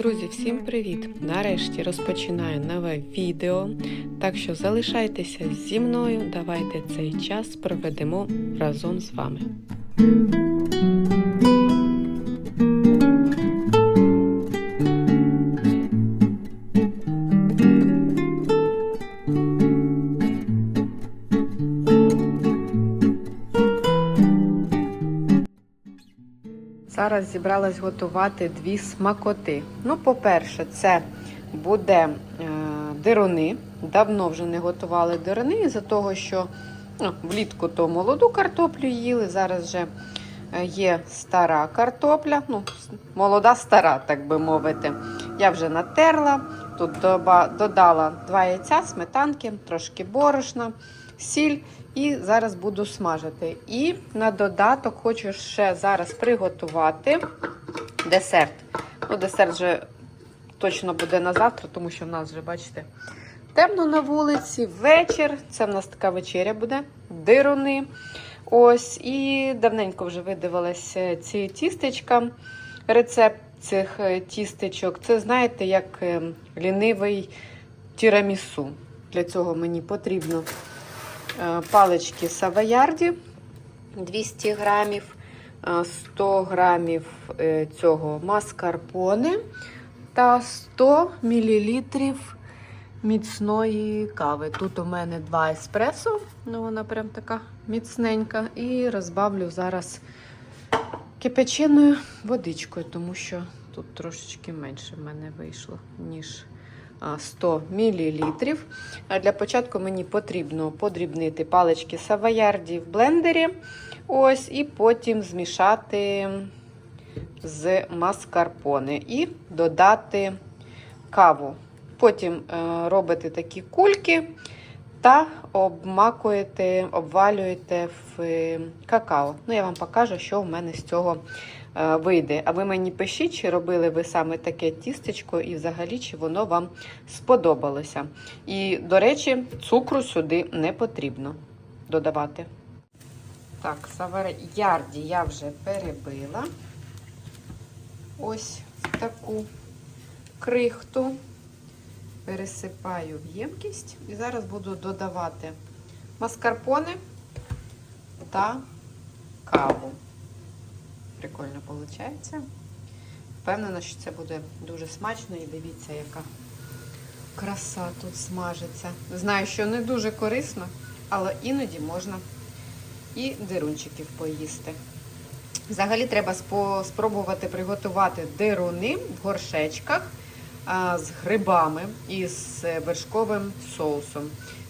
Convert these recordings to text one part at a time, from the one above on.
Друзі, всім привіт! Нарешті розпочинаю нове відео. Так що залишайтеся зі мною. Давайте цей час проведемо разом з вами. Зараз зібралась готувати дві смакоти. Ну, по-перше, це буде е, дируни. Давно вже не готували дируни, із-за того, що ну, влітку то молоду картоплю їли. Зараз вже е, є стара картопля, ну, молода стара, так би мовити. Я вже натерла. Тут додала два яйця, сметанки, трошки борошна, сіль. І зараз буду смажити. І на додаток хочу ще зараз приготувати десерт. Ну, десерт вже точно буде на завтра, тому що в нас вже, бачите, темно на вулиці, вечір. Це в нас така вечеря буде, дируни. Ось, і давненько вже видивилася ці тістечка. Рецепт цих е, тістечок. Це, знаєте, як е, лінивий тірамісу. Для цього мені потрібно е, палички савоярді 200 грамів, е, 100 грамів е, цього маскарпоне та 100 мілілітрів міцної кави. Тут у мене два еспресо, ну вона прям така міцненька. І розбавлю зараз кипяченою водичкою, тому що тут трошечки менше в мене вийшло, ніж 100 мл. Для початку мені потрібно подрібнити палички савоярді в блендері. Ось, і потім змішати з маскарпоне і додати каву. Потім е, робите такі кульки та обмакуєте, обвалюєте в е, какао. Ну, я вам покажу, що в мене з цього вийде. А ви мені пишіть, чи робили ви саме таке тістечко, і взагалі, чи воно вам сподобалося. І, до речі, цукру сюди не потрібно додавати. Так, савоярді я вже перебила. Ось таку крихту. Пересипаю в ємкість і зараз буду додавати маскарпоне та каву. Прикольно виходить. Впевнена, що це буде дуже смачно і дивіться, яка краса тут смажиться. Знаю, що не дуже корисно, але іноді можна і дирунчиків поїсти. Взагалі треба спробувати приготувати дируни в горшечках з грибами і з вершковим соусом.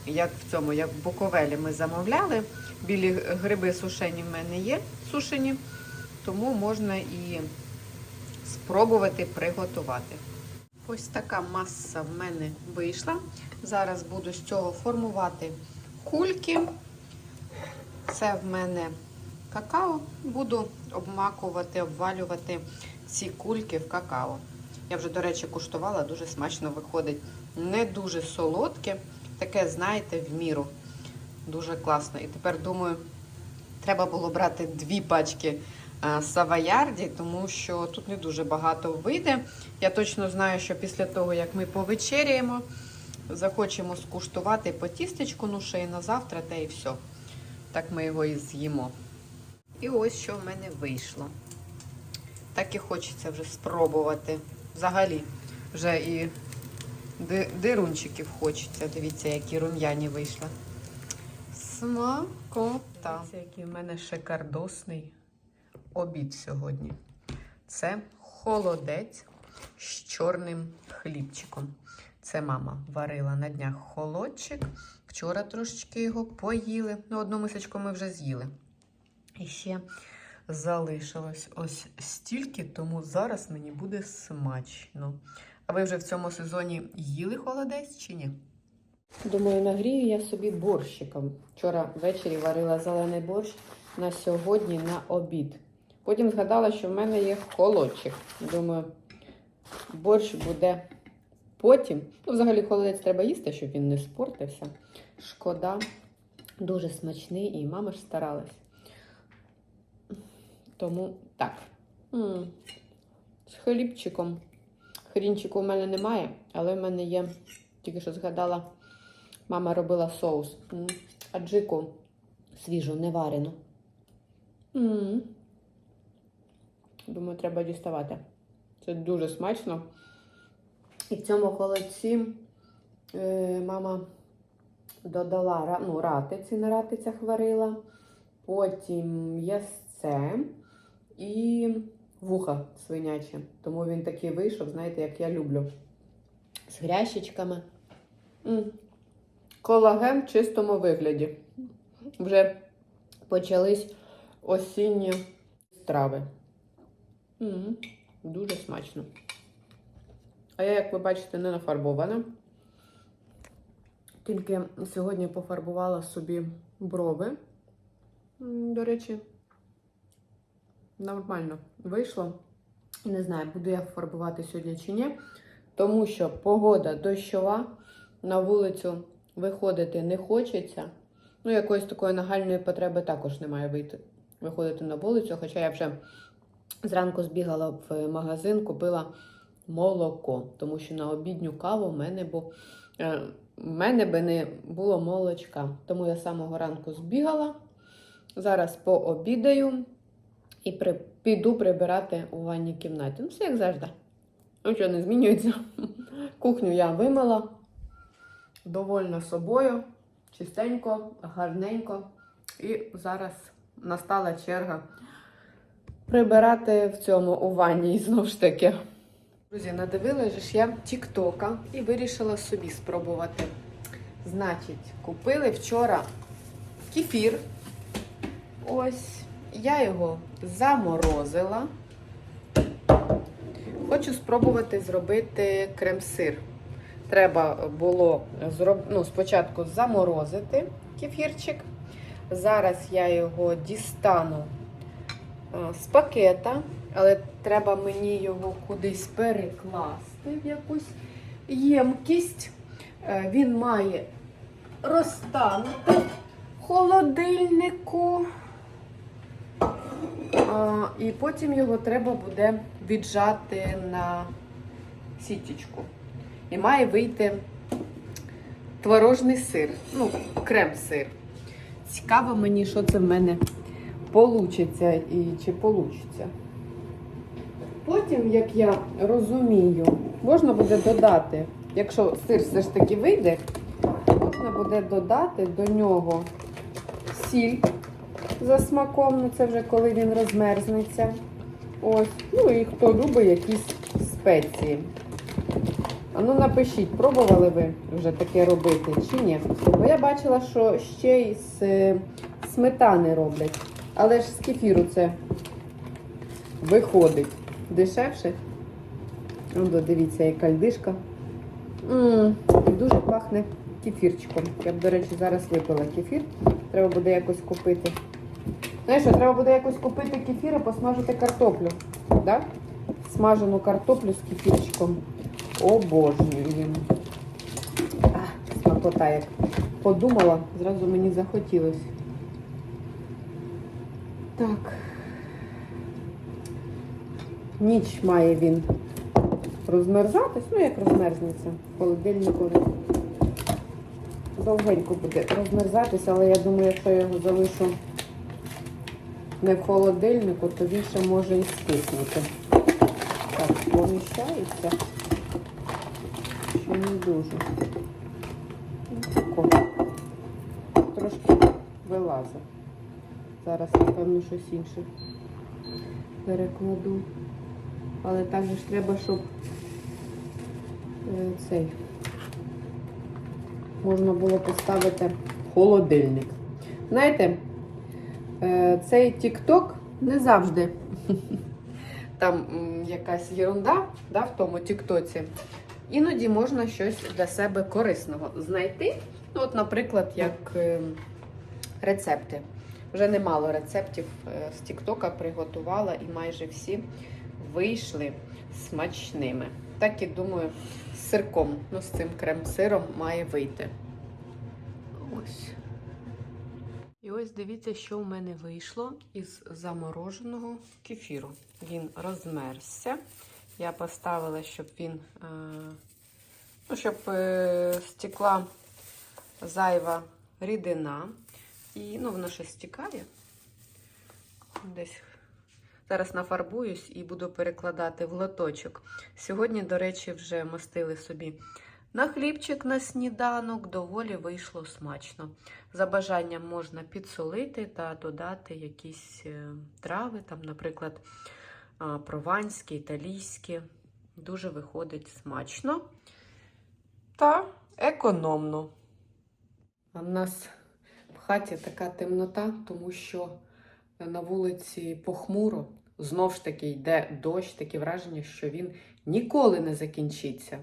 Як в цьому, як в Буковелі ми замовляли. Білі гриби сушені в мене є сушені, тому можна і спробувати приготувати. Ось така маса в мене вийшла. Зараз буду з цього формувати кульки. Це в мене какао. Буду обмакувати, обвалювати ці кульки в какао. Я вже, до речі, куштувала, дуже смачно виходить. Не дуже солодке, таке, знаєте, в міру. Дуже класно. І тепер думаю, треба було брати дві пачки а, савоярді, тому що тут не дуже багато вийде. Я точно знаю, що після того, як ми повечеряємо, захочемо скуштувати по тістечку, ну ще й на завтра, та і все. Так ми його і з'їмо. І ось що в мене вийшло. Так і хочеться вже спробувати. Взагалі, вже і дирунчиків хочеться. Дивіться, які рум'яні вийшли. Смакота. Дивіться, який в мене шикардосний обід сьогодні. Це холодець з чорним хлібчиком. Це мама варила на днях холодчик. Вчора трошечки його поїли. Ну, одну мисочку ми вже з'їли. І ще залишилось ось стільки, тому зараз мені буде смачно. А ви вже в цьому сезоні їли холодець чи ні? Думаю, нагрію я собі борщиком. Вчора ввечері варила зелений борщ на сьогодні на обід. Потім згадала, що в мене є холодчик. Думаю, борщ буде потім. Ну, взагалі, холодець треба їсти, щоб він не спортився. Шкода, дуже смачний, і мама ж старалась. Тому так. М, З хлібчиком Хрінчику у мене немає, але в мене є, тільки що згадала, мама робила соус. М, Аджику свіжу, не варену. М. Думаю, треба діставати. Це дуже смачно. І в цьому холодці е, мама додала ну, ратиці, на ратицях варила, потім ясце і вуха свинячі. Тому він такий вийшов, знаєте, як я люблю. З грящичками. М. Колаген в чистому вигляді. Вже почались осінні страви. М, Дуже смачно. А я, як ви бачите, не нафарбована. Тільки сьогодні пофарбувала собі брови. До речі, нормально вийшло. І не знаю, буду я фарбувати сьогодні чи ні. Тому що погода дощова, на вулицю виходити не хочеться. Ну, якоїсь такої нагальної потреби також немає вийти. Виходити на вулицю, хоча я вже зранку збігала в магазин, купила молоко, тому що на обідню каву в мене був. е, в мене би не було молочка. Тому я з самого ранку збігала. Зараз пообідаю і при, піду прибирати у ванній кімнаті. Ну, все як завжди. Нічого не змінюється. Кухню я вимила. Довольна собою. Чистенько, гарненько. І зараз настала черга прибирати в цьому у ванні знову ж таки. Друзі, надивилася ж я Тіктока і вирішила собі спробувати. Значить, купили вчора кефір. Ось, я його заморозила. Хочу спробувати зробити крем-сир. Треба було ну, спочатку заморозити кефірчик. Зараз я його дістану з пакета, але треба мені його кудись перекласти в якусь ємкість. Е, Він має розтанути в холодильнику. І потім його треба буде віджати на сітічку. І має вийти творожний сир, ну, крем-сир. Цікаво мені, що це в мене получиться і чи получиться. Потім, як я розумію, можна буде додати, якщо сир все ж таки вийде, можна буде додати до нього сіль за смаком, ну це вже коли він розмерзнеться. Ось. Ну і хто любить якісь спеції. А ну напишіть, пробували ви вже таке робити чи ні? Бо я бачила, що ще й з е, сметани роблять. Але ж з кефіру це виходить дешевше. Ну, дивіться, яка льдишка. М, Дуже пахне кефірчиком. Я б, до речі, зараз випила кефір. Треба буде якось купити. Знаєш, що, треба буде якось купити кефір і посмажити картоплю. Да? Смажену картоплю з кефірчиком. Обожнюю. Смакота як подумала, зразу мені захотілося. Так. Ніч має він розмерзатись, ну як розмерзнеться в холодильнику. Довгенько буде розмерзатись, але я думаю, якщо я його залишу не в холодильнику, то він ще може і стиснути. Так, поміщається. Ще не дуже. Ну, тако. Трошки вилазить. Зараз, напевно, щось інше перекладу. Але також треба, щоб е, цей можна було поставити холодильник. Знаєте, е, цей TikTok не завжди там якась ерунда да, в тому Тіктоці. Іноді можна щось для себе корисного знайти. Ну, от, наприклад, як е, рецепти. Вже немало рецептів е, з Тіктока приготувала і майже всі вийшли смачними. Так і думаю, з сирком, ну з цим крем-сиром має вийти. Ось. І ось дивіться, що в мене вийшло із замороженого кефіру. Він розмерзся. я поставила, щоб він, е, ну, щоб е, стекла зайва рідина. І ну, воно ще стікає. Десь зараз нафарбуюсь і буду перекладати в лоточок. Сьогодні, до речі, вже мастили собі на хлібчик на сніданок, доволі вийшло смачно. За бажанням можна підсолити та додати якісь е, трави, там, наприклад, прованські, італійські. Дуже виходить смачно та економно. В нас хаті така темнота, тому що на вулиці похмуро. Знов ж таки йде дощ, таке враження, що він ніколи не закінчиться.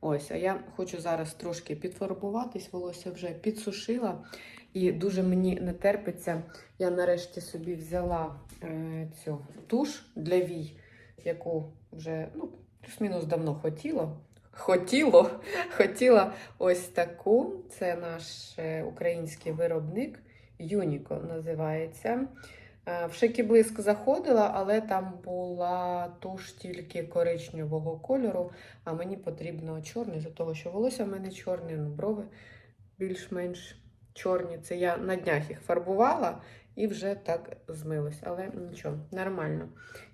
Ось, а я хочу зараз трошки підфарбуватись, волосся вже підсушила. І дуже мені не терпиться. Я нарешті собі взяла е, цю туш для вій, яку вже ну, плюс-мінус давно хотіла. Хотіло, хотіла ось таку. Це наш е, український виробник. Юніко називається. В В Шикіблиск заходила, але там була туш тільки коричневого кольору, а мені потрібно чорний, за того, що волосся в мене чорне, ну, брови більш-менш чорні. Це я на днях їх фарбувала і вже так змилось. Але нічого, нормально.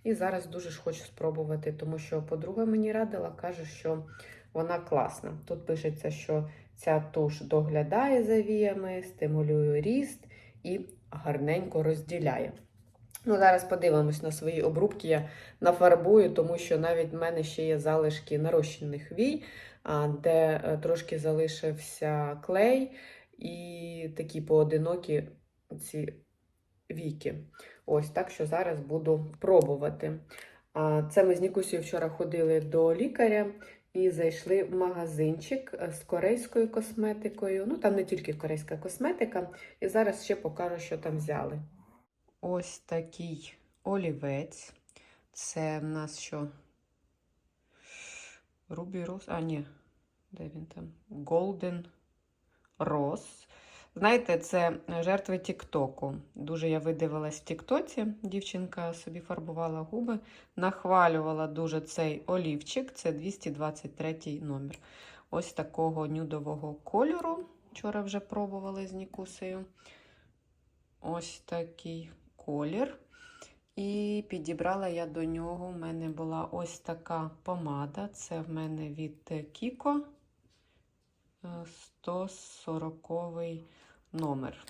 І зараз дуже ж хочу спробувати, тому що подруга мені радила, каже, що вона класна. Тут пишеться, що ця туш доглядає за віями, стимулює ріст і гарненько розділяє. Ну, зараз подивимось на свої обрубки. Я нафарбую, тому що навіть в мене ще є залишки нарощених вій, де е, трошки залишився клей і такі поодинокі ці віки. Ось так що зараз буду пробувати. А, Це ми з Нікусією вчора ходили до лікаря і зайшли в магазинчик е, з корейською косметикою. Ну, там не тільки корейська косметика. І зараз ще покажу, що там взяли. Ось такий олівець. Це в нас що? Rose? А, ні. Де він там? Golden Rose. Знаєте, це жертви Тіктоку. Дуже я видивилась в Тіктоці. Дівчинка собі фарбувала губи, нахвалювала дуже цей олівчик. Це 223 номер. Ось такого нюдового кольору. Вчора вже пробували з Нікусею. Ось такий колір. І підібрала я до нього. У мене була ось така помада. Це в мене від Kiko. Е, 140 номер.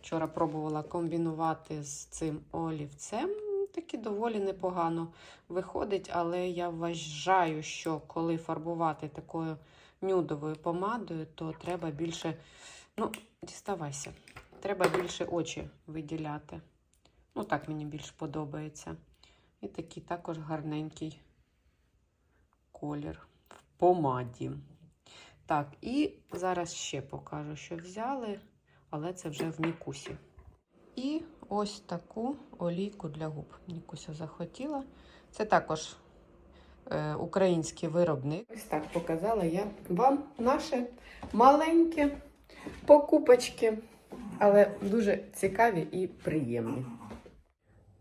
Вчора пробувала комбінувати з цим олівцем. Таки доволі непогано виходить, але я вважаю, що коли фарбувати такою нюдовою помадою, то треба більше, ну, діставайся, треба більше очі виділяти. Ну, так мені більш подобається. І такий також гарненький колір в помаді. Так, і зараз ще покажу, що взяли, але це вже в Нікусі. І ось таку олійку для губ. Нікуся захотіла. Це також е, український виробник. Ось так показала я вам наші маленькі покупочки, але дуже цікаві і приємні.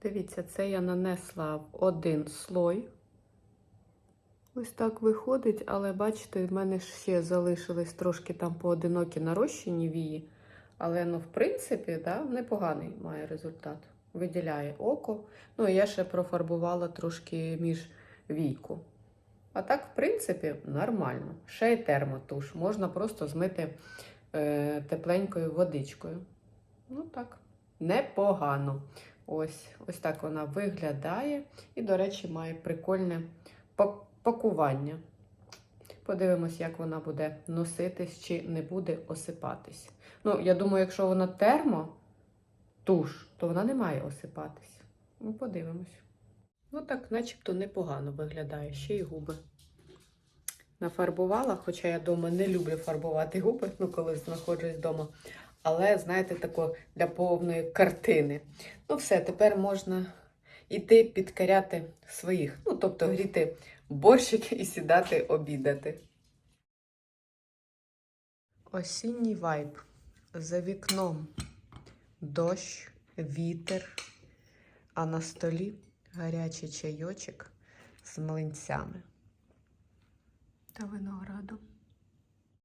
Дивіться, це я нанесла один слой. Ось так виходить, але бачите, в мене ще залишились трошки там поодинокі нарощені вії. Але, ну, в принципі, да, непоганий має результат. Виділяє око. Ну, я ще профарбувала трошки між війку. А так, в принципі, нормально. Ще й термотуш. Можна просто змити е, тепленькою водичкою. Ну так, непогано. Ось, ось так вона виглядає. І, до речі, має прикольне пакування. Подивимось, як вона буде носитись чи не буде осипатись. Ну, я думаю, якщо вона термо туш, то вона не має осипатись. Ну, подивимось. Ну так, начебто непогано виглядає, ще й губи. Нафарбувала, хоча я вдома не люблю фарбувати губи, ну коли знаходжусь вдома. Але, знаєте, тако для повної картини. Ну, все, тепер можна іти підкаряти своїх. Ну, тобто гріти борщик і сідати обідати. Осінній вайб. За вікном дощ, вітер, а на столі гарячий чайочок з млинцями та винограду.